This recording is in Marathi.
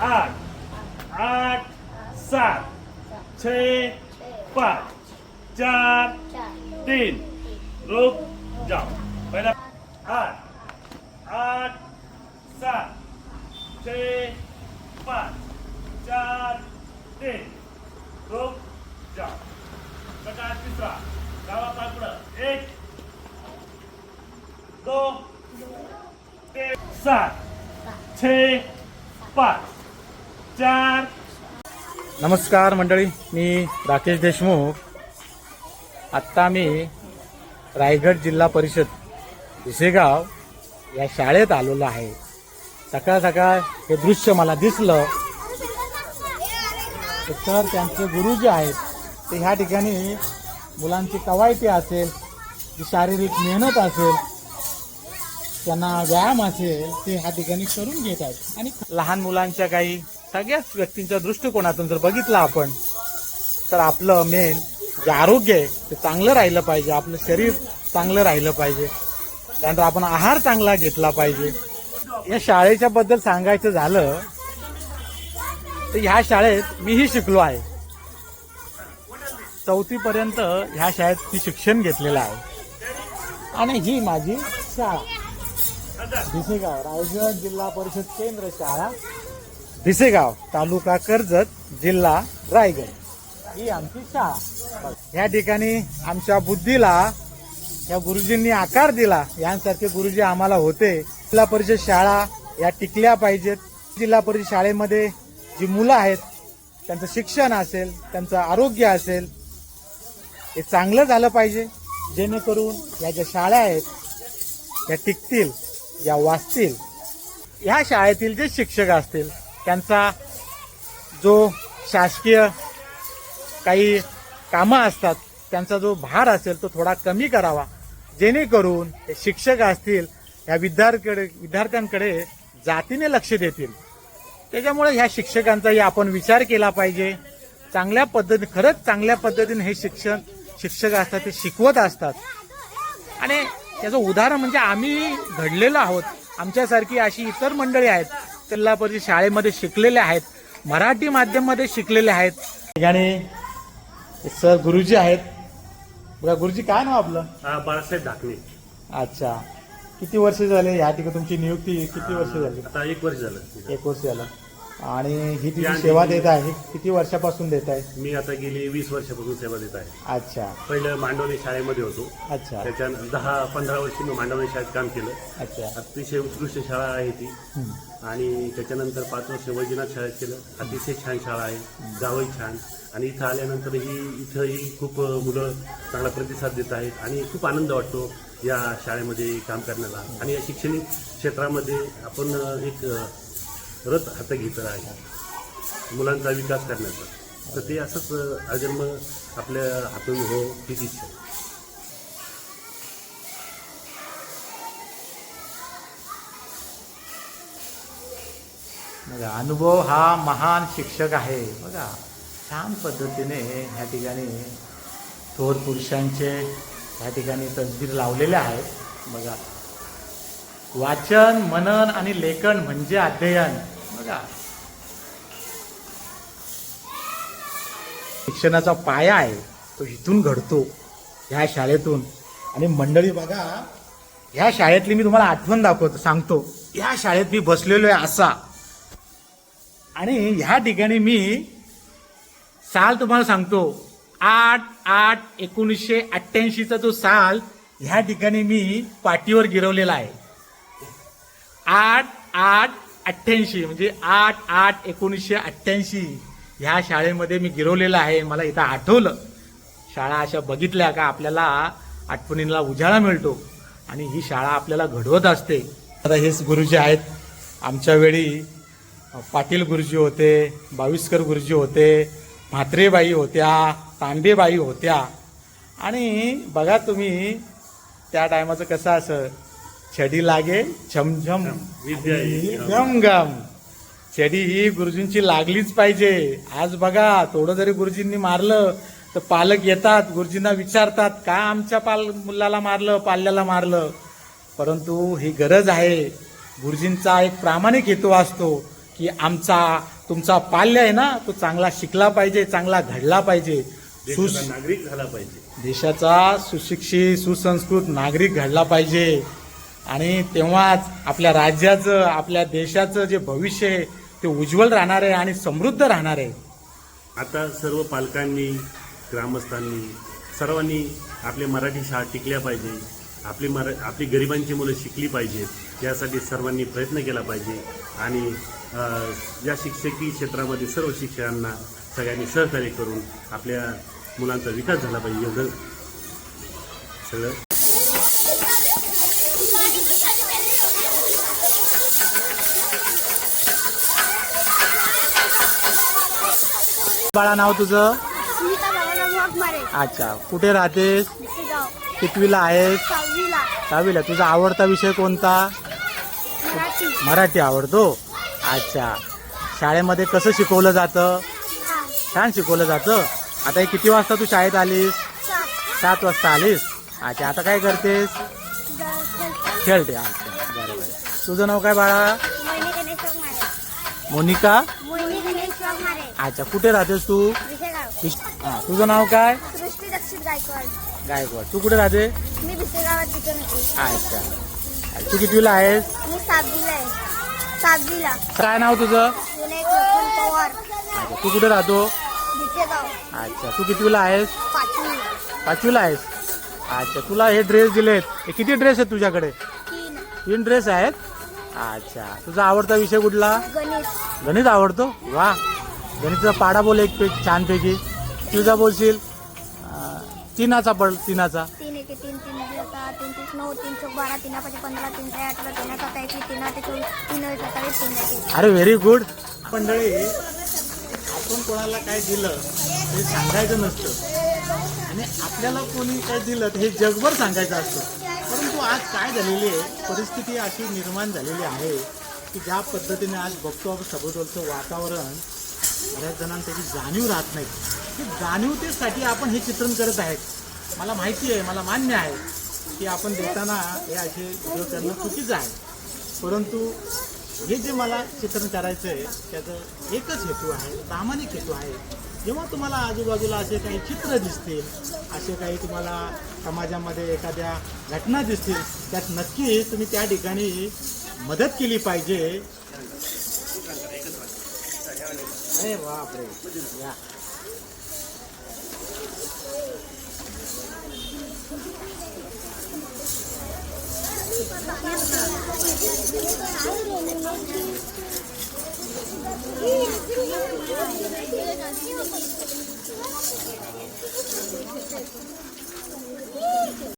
आठ आठ सात छ पाच चार तीन रुक जाओ पहिला आठ आठ सात छ पाच चार तीन रुक जाओ प्रकार तिसरा डावा पाय पुढं एक दोन तीन सात छ पाच चार नमस्कार मंडळी मी राकेश देशमुख. आत्ता मी रायगड जिल्हा परिषद भिसेगाव या शाळेत आलेलो आहे. सकाळ सकाळ हे दृश्य मला दिसलं. तर त्यांचे गुरु जे आहेत. ते ह्या ठिकाणी मुलांची कवायती असेल जी शारीरिक मेहनत असेल त्यांना व्यायाम असेल ते ह्या ठिकाणी करून घेत आहेत. आणि लहान मुलांच्या काही सगळ्याच व्यक्तींच्या दृष्टिकोनातून जर बघितलं आपण तर आपलं मेन जे आरोग्य आहे ते चांगलं राहिलं पाहिजे. आपलं शरीर चांगलं राहिलं पाहिजे. त्यानंतर आपण आहार चांगला घेतला पाहिजे. या शाळेच्या बद्दल सांगायचं झालं तर ह्या शाळेत मीही शिकलो आहे. चौथीपर्यंत ह्या शाळेत मी शिक्षण घेतलेलं आहे. आणि ही माझी शाळा. भिसेगाव रायगड जिल्हा परिषद केंद्र शाळा. भिसेगाव तालुका कर्जत जिल्हा रायगड. ही आमची शाळा. या ठिकाणी आमच्या बुद्धीला या गुरुजींनी आकार दिला. यांसारखे गुरुजी आम्हाला होते. जिल्हा परिषद शाळा या टिकल्या पाहिजेत. जिल्हा परिषद शाळेमध्ये जी मुलं आहेत त्यांचं शिक्षण असेल त्यांचं आरोग्य असेल हे चांगलं झालं पाहिजे. जेणेकरून या ज्या शाळा आहेत त्या टिकतील या वाचतील. ह्या शाळेतील जे शिक्षक असतील त्यांचा जो शासकीय काही कामं असतात त्यांचा जो भार असेल तो थोडा कमी करावा. जेणेकरून हे शिक्षक असतील ह्या विद्यार्थ्याकडे विद्यार्थ्यांकडे जातीने लक्ष देतील. त्याच्यामुळे ह्या शिक्षकांचाही आपण विचार केला पाहिजे. चांगल्या पद्धती खरंच चांगल्या पद्धतीने हे शिक्षण शिक्षक असतात ते शिकवत असतात. आणि त्याचं उदाहरण म्हणजे आम्ही घडलेलो आहोत. आमच्यासारखी अशी इतर मंडळी आहेत जिल्हा परिषद शाळेमध्ये शिकलेले आहेत. मराठी माध्यममध्ये शिकलेले आहेत. ठिकाणी सर गुरुजी आहेत. बघा गुरुजी काय नाव आपलं? हा बाळासाहेब ढाकणे अच्छा. किती वर्ष झाले या ठिकाणी तुमची नियुक्ती? किती वर्ष झाली? आता एक वर्ष झालं एक वर्ष झालं. आणि ही तिची आणि- सेवा देत आहे. किती वर्षापासून देत आहे? मी आता गेली वीस वर्षापासून सेवा देत आहे. अच्छा. पहिलं मांडवणी शाळेमध्ये होतो. अच्छा. त्याच्या दहा पंधरा वर्षी मी मांडवणी शाळेत काम केलं. अच्छा. अतिशय उत्कृष्ट शाळा आहे ती. आणि त्याच्यानंतर पाच वर्ष वैजनाथ शाळेत केलं. अतिशय छान शाळा आहे. गावही छान. आणि इथं आल्यानंतरही इथंही खूप मुलं चांगला प्रतिसाद देत आहेत. आणि खूप आनंद वाटतो या शाळेमध्ये काम करण्याला. आणि या शैक्षणिक क्षेत्रामध्ये आपण एक रथ हात घेतलं आहे. मुलांचा विकास करण्याचा. तर ते असंच अजन्म आपल्या हातून हो हीच इच्छा बघा अनुभव हा महान शिक्षक आहे. बघा छान पद्धतीने ह्या ठिकाणी थोर पुरुषांचे ह्या ठिकाणी तसबीर लावलेले आहेत. बघा वाचन मनन आणि लेखन म्हणजे अध्ययन. बघा शिक्षणाचा पाया आहे तो इथून घडतो ह्या शाळेतून. आणि मंडळी बघा ह्या शाळेतली मी तुम्हाला आठवण दाखवतो सांगतो ह्या शाळेत मी बसलेलो आहे असा. आणि ह्या ठिकाणी मी साल तुम्हाला सांगतो. आठ आठ एकोणीसशे अठ्ठ्याऐंशीचा जो साल ह्या ठिकाणी मी पाठीवर गिरवलेला आहे. आठ आठ अठ्ठ्याऐंशी म्हणजे आठ आठ एकोणीसशे अठ्ठ्याऐंशी ह्या शाळेमध्ये मी गिरवलेलं आहे. मला इथं आठवलं. शाळा अशा बघितल्या का आपल्याला आठवणींना उजाळा मिळतो आणि ही शाळा आपल्याला घडवत असते. आता हेच गुरुजी आहेत. आमच्या वेळी पाटील गुरुजी होते बाविस्कर गुरुजी होते म्हात्रेबाई होत्या तांडेबाई होत्या. आणि बघा तुम्ही त्या टायमाचं कसं असं छडी लागे छमछम विद्या ही गम गम. छडी ही गुरुजींची लागलीच पाहिजे. आज बघा थोडं जरी गुरुजींनी मारलं तर पालक येतात गुरुजींना विचारतात का आमच्या पाल मुलाला मारलं पाल्याला मारलं? परंतु ही गरज आहे. गुरुजींचा एक प्रामाणिक हेतू असतो. की आमचा तुमचा पाल्य आहे ना तो चांगला शिकला पाहिजे चांगला घडला पाहिजे. नागरिक झाला पाहिजे. देशाचा सुशिक्षित सुसंस्कृत नागरिक घडला पाहिजे. आणि तेव्हाच आपल्या राज्याचं आपल्या देशाचं जे भविष्य आहे ते उज्ज्वल राहणार आहे आणि समृद्ध राहणार आहे. आता सर्व पालकांनी ग्रामस्थांनी सर्वांनी आपल्या मराठी शाळा टिकल्या पाहिजे. आपली मरा आपली गरिबांची मुलं शिकली पाहिजेत. यासाठी सर्वांनी प्रयत्न केला पाहिजे. आणि या शिक्षकी क्षेत्रामध्ये सर्व शिक्षकांना सगळ्यांनी सहकार्य करून आपल्या मुलांचा विकास झाला पाहिजे एवढं सगळं. बाळा नाव तुझं? अच्छा कुठे राहतेस? कितवीला आहेस? सहावीला. तुझा आवडता विषय कोणता? मराठी. मराठी आवडतो. अच्छा. शाळेमध्ये कसं शिकवलं जातं? छान. शिकवलं जातं? आता हे किती वाजता तू शाळेत आलीस? सात. वाजता आलीस? अच्छा आता काय करतेस? खेळते अच्छा. बरं बरं तुझं नाव काय बाळा? मोनिका? अच्छा कुठे राहतेस तू? हा, तुझं नाव काय? गायकवाड. तू कुठे राहते? अच्छा. तू कितवीला आहेस? सातवीला काय नाव तुझं? विनायक लक्ष्मण पवार. अच्छा तू कुठे राहतो? भिसेगाव अच्छा तू कितवीला आहेस? पाचवी. पाचवीला आहेस? अच्छा तुला हे ड्रेस दिलेत हे किती ड्रेस आहेत तुझ्याकडे? तीन. तीन ड्रेस आहेत? अच्छा तुझा आवडता विषय कुठला? गणेश. गणित आवडतो? वा. गणितचा पाडा बोल एक पेक छानपैकी. तुझा बोलशील. तीनाचा पड तीनाचा? तीन एके तीन तीन दुई सहा तीन तीस नऊ तीन चौक बारा तीन पाच पंधरा तीन सहा अठरा तीन सत्ता एकवीस तीन आठ चोवीस तीन नऊ सत्तावीस तीन एक अरे व्हेरी गुड मंडळी आपण कोणाला काय दिलं ते सांगायचं नसतं. आणि आपल्याला कोणी काय दिलं हे जगभर सांगायचं असतं. परंतु आज काय झालेली आहे? परिस्थिती अशी निर्माण झालेली आहे की ज्या पद्धतीने आज बघतो आपण सभोवतालचं वातावरण बऱ्याच जणांना त्याची जाणीव राहत नाही. की जाणीवतेसाठी आपण हे चित्रण करत आहेत. मला माहिती आहे मला मान्य आहे की आपण देताना हे असे व्हिडिओ करणं चुकीचं आहे. परंतु हे जे मला चित्रण करायचं आहे त्याचं एकच हेतू आहे प्रामाणिक हेतू आहे. जेव्हा तुम्हाला आजूबाजूला असे काही चित्र दिसतील असे काही तुम्हाला समाजामध्ये एखाद्या घटना दिसतील त्यात नक्की तुम्ही त्या ठिकाणी मदत केली पाहिजे. Vem lá, Brey. É.